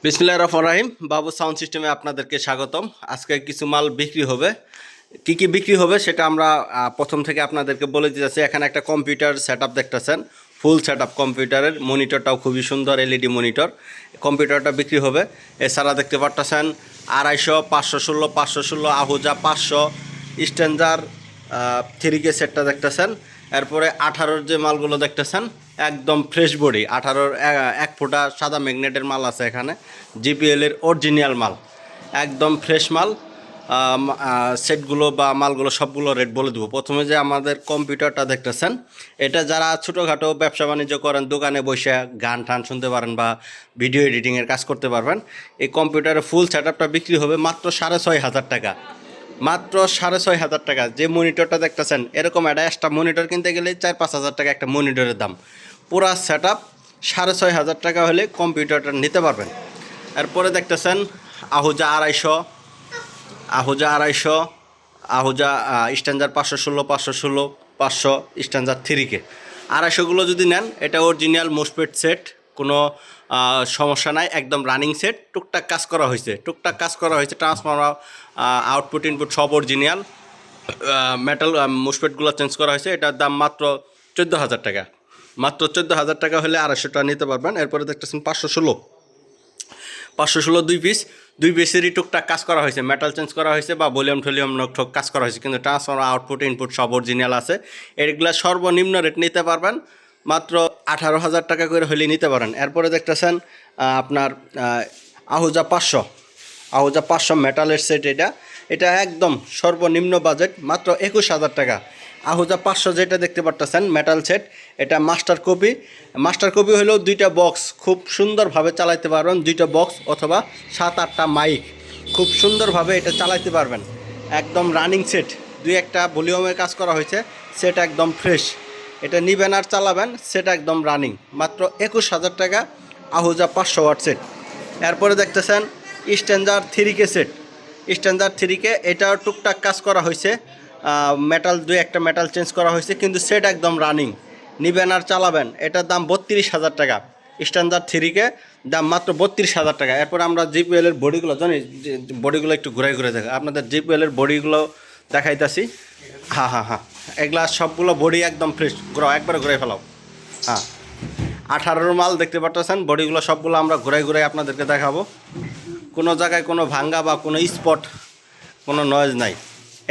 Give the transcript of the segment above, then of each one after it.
বিসমিল্লাহ রহমান রাহিম। বাবু সাউন্ড সিস্টেমে আপনাদেরকে স্বাগতম। আজকে কিছু মাল বিক্রি হবে। কি কি বিক্রি হবে সেটা আমরা প্রথম থেকে আপনাদেরকে বলে দিতেছি এখানে একটা কম্পিউটার সেট আপ দেখতেছেন। ফুল সেট আপ কম্পিউটারের মনিটরটাও খুবই সুন্দর, এলইডি মনিটর। কম্পিউটারটা বিক্রি হবে। এছাড়া দেখতে পারতেছেন আড়াইশো, পাঁচশো ষোলো পাঁচশো ষোলো, আহুজা পাঁচশো স্ট্যান্ডার থ্রি কে সেটটা দেখতেছেন। এরপরে আঠারোর যে মালগুলো দেখতেছেন, একদম ফ্রেশ বডি আঠারোর এক ফোঁটা সাদা ম্যাগনেটের মাল আছে এখানে জিপিএলের অরিজিনাল মাল। একদম ফ্রেশ মাল। সেটগুলো বা মালগুলো সবগুলো রেট বলে দেবো। প্রথমে যে আমাদের কম্পিউটারটা দেখতেছেন, এটা যারা ছোটোখাটো ব্যবসা বাণিজ্য করেন, দোকানে বসে গান টান শুনতে পারেন বা ভিডিও এডিটিংয়ের কাজ করতে পারবেন, এই কম্পিউটারের ফুল সেট বিক্রি হবে মাত্র সাড়ে ছয় হাজার টাকা। মাত্র সাড়ে ছয় হাজার টাকা। যে মনিটরটা দেখতেছেন, এরকম একটা এক্সট্রা মনিটর কিনতে গেলে চার পাঁচ হাজার টাকা একটা মনিটরের দাম। পুরা সেট আপ সাড়ে ছয় হাজার টাকা হলে কম্পিউটারটা নিতে পারবেন। এরপরে দেখতেছেন আহুজা আড়াইশো আহুজা আড়াইশো, আহুজা স্ট্যান্ডার পাঁচশো ষোলো পাঁচশো ষোলো, পাঁচশো স্ট্যান্ডার থ্রিকে আড়াইশোগুলো যদি নেন, এটা অরিজিনাল মোস্টপেড সেট কোনো সমস্যা নাই, একদম রানিং সেট টুকটাক কাজ করা হয়েছে। টুকটাক কাজ করা হয়েছে ট্রান্সফর্মার আউটপুট ইনপুট সব অরিজিনাল মেটাল মোস্টপেটগুলো চেঞ্জ করা হয়েছে, এটার দাম মাত্র চোদ্দ হাজার টাকা। মাত্র চোদ্দ হাজার টাকা হলে আড়াইশো টাকা নিতে পারবেন, এরপরে দেখতেছেন পাঁচশো ষোলো। পাঁচশো ষোলো দুই পিস দুই পিসেরই টুকটাক কাজ করা হয়েছে মেটাল চেঞ্জ করা হয়েছে বা ভলিউম টলিউম ঠোক কাজ করা হয়েছে, কিন্তু ট্রান্সফর্মার আউটপুট ইনপুট সব অরিজিনাল আছে। এগুলো সর্বনিম্ন রেট নিতে পারবেন মাত্র আঠারো হাজার টাকা করে হলে নিতে পারেন। এরপরে দেখতেছেন আপনার আহ, আহুজা পাঁচশো। আহুজা পাঁচশো মেটালের সেট এটা। এটা একদম সর্বনিম্ন বাজেট মাত্র একুশ হাজার টাকা। আহুজা পাঁচশো যেটা দেখতে পারতেছেন মেটাল সেট এটা মাস্টার কপি মাস্টার কপি হলেও দুইটা বক্স খুব সুন্দরভাবে চালাইতে পারবেন দুইটা বক্স অথবা সাত আটটা মাইক খুব সুন্দরভাবে এটা চালাইতে পারবেন। একদম রানিং সেট দুই একটা ভলিউমে কাজ করা হয়েছে সেট একদম ফ্রেশ এটা নিবেন আর চালাবেন, সেটা একদম রানিং মাত্র একুশ হাজার টাকা, আহুজা পাঁচশো ওয়াট সেট এরপরে দেখতেছেন standard three K set standard three K এটাও টুকটাক কাজ করা হয়েছে। মেটাল দুই একটা মেটাল চেঞ্জ করা হয়েছে, কিন্তু সেট একদম রানিং নিবেন আর চালাবেন, এটার দাম বত্রিশ হাজার টাকা। স্ট্যান্ডার্ড থ্রি কে দাম মাত্র বত্রিশ হাজার টাকা। এরপর আমরা জিপিএল এর বডিগুলো জানি বডিগুলো একটু ঘুরে ঘুরে দেখা আপনাদের জিপিএল এর বডিগুলো দেখাইতাছি। হ্যাঁ হ্যাঁ হ্যাঁ এগুলা সবগুলো বডি একদম ফ্রেশ ঘুরাও, একবারে ঘুরে ফেলাও। হ্যাঁ আঠারোর মাল দেখতে পাচ্ছেন বডিগুলো সবগুলো আমরা ঘুরাই ঘুরাই আপনাদেরকে দেখাবো। কোনো জায়গায় কোনো ভাঙ্গা বা কোনো স্পট কোনো নয়েজ নাই।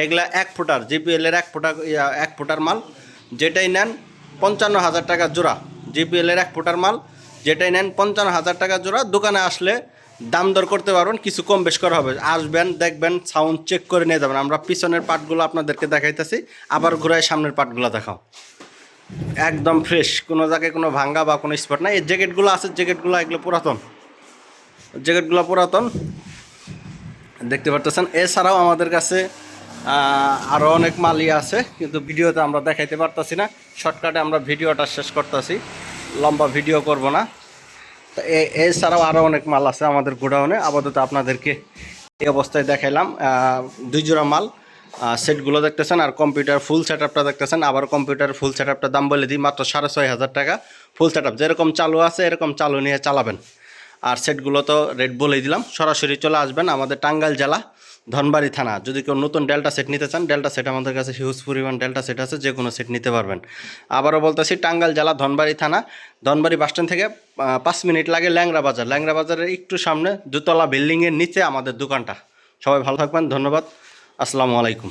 এগুলা এক ফুটার জিপিএলের এক ফুটা এক ফুটার মাল। যেটাই নেন পঞ্চান্ন হাজার টাকা জোড়া। জিপিএলের এক ফুটার মাল। যেটাই নেন পঞ্চান্ন হাজার টাকা জোড়া। দোকানে আসলে দাম দর করতে পারবেন, কিছু কম বেশ করা হবে। আসবেন, দেখবেন সাউন্ড চেক করে নিয়ে যাবেন। আমরা পিছনের পার্টগুলো আপনাদেরকে দেখাইতেছি, আবার ঘুরাই সামনের পার্টগুলো দেখাও। একদম ফ্রেশ কোনো জায়গায় কোনো ভাঙ্গা বা কোনো স্পট নাই। এই জ্যাকেটগুলো আছে জ্যাকেটগুলো এগুলো পুরাতন। জ্যাকেটগুলো পুরাতন। দেখতে পারতেছেন, এছাড়াও আমাদের কাছে আরও অনেক মালই আছে, কিন্তু ভিডিওতে আমরা দেখাইতে পারতাছি না। শর্টকাটে আমরা ভিডিওটা শেষ করতেছি। লম্বা ভিডিও করব না। তো এছাড়াও আরও অনেক মাল আছে আমাদের গোডাউনে। আপাতত আপনাদেরকে এই অবস্থায় দেখাইলাম। দুই জোড়া মাল সেটগুলো দেখতেছেন আর কম্পিউটার ফুল সেট আপটা দেখতেছেন। আবার কম্পিউটার ফুল সেট আপটার দাম বলে দিই মাত্র সাড়ে ছয় হাজার টাকা। ফুল সেট আপ যেরকম চালু আছে, এরকম চালু নিয়ে চালাবেন। আর সেটগুলো তো রেট বলেই দিলাম। সরাসরি চলে আসবেন আমাদের টাঙ্গাইল জেলা, ধনবাড়ি থানা। যদি কেউ নতুন ডেল্টা সেট নিতে চান, ডেল্টা সেট আমাদের কাছে হিউজ পরিমাণ ডেল্টা সেট আছে যে কোনো সেট নিতে পারবেন। আবারও বলতেছি, টাঙ্গাইল জেলা, ধনবাড়ি থানা। ধনবাড়ি বাসস্ট্যান্ড থেকে পাঁচ মিনিট লাগে ল্যাংরা বাজার। ল্যাংরা বাজারের একটু সামনে দুতলা বিল্ডিংয়ের নিচে আমাদের দোকানটা। সবাই ভালো থাকবেন, ধন্যবাদ। আসসালামু আলাইকুম।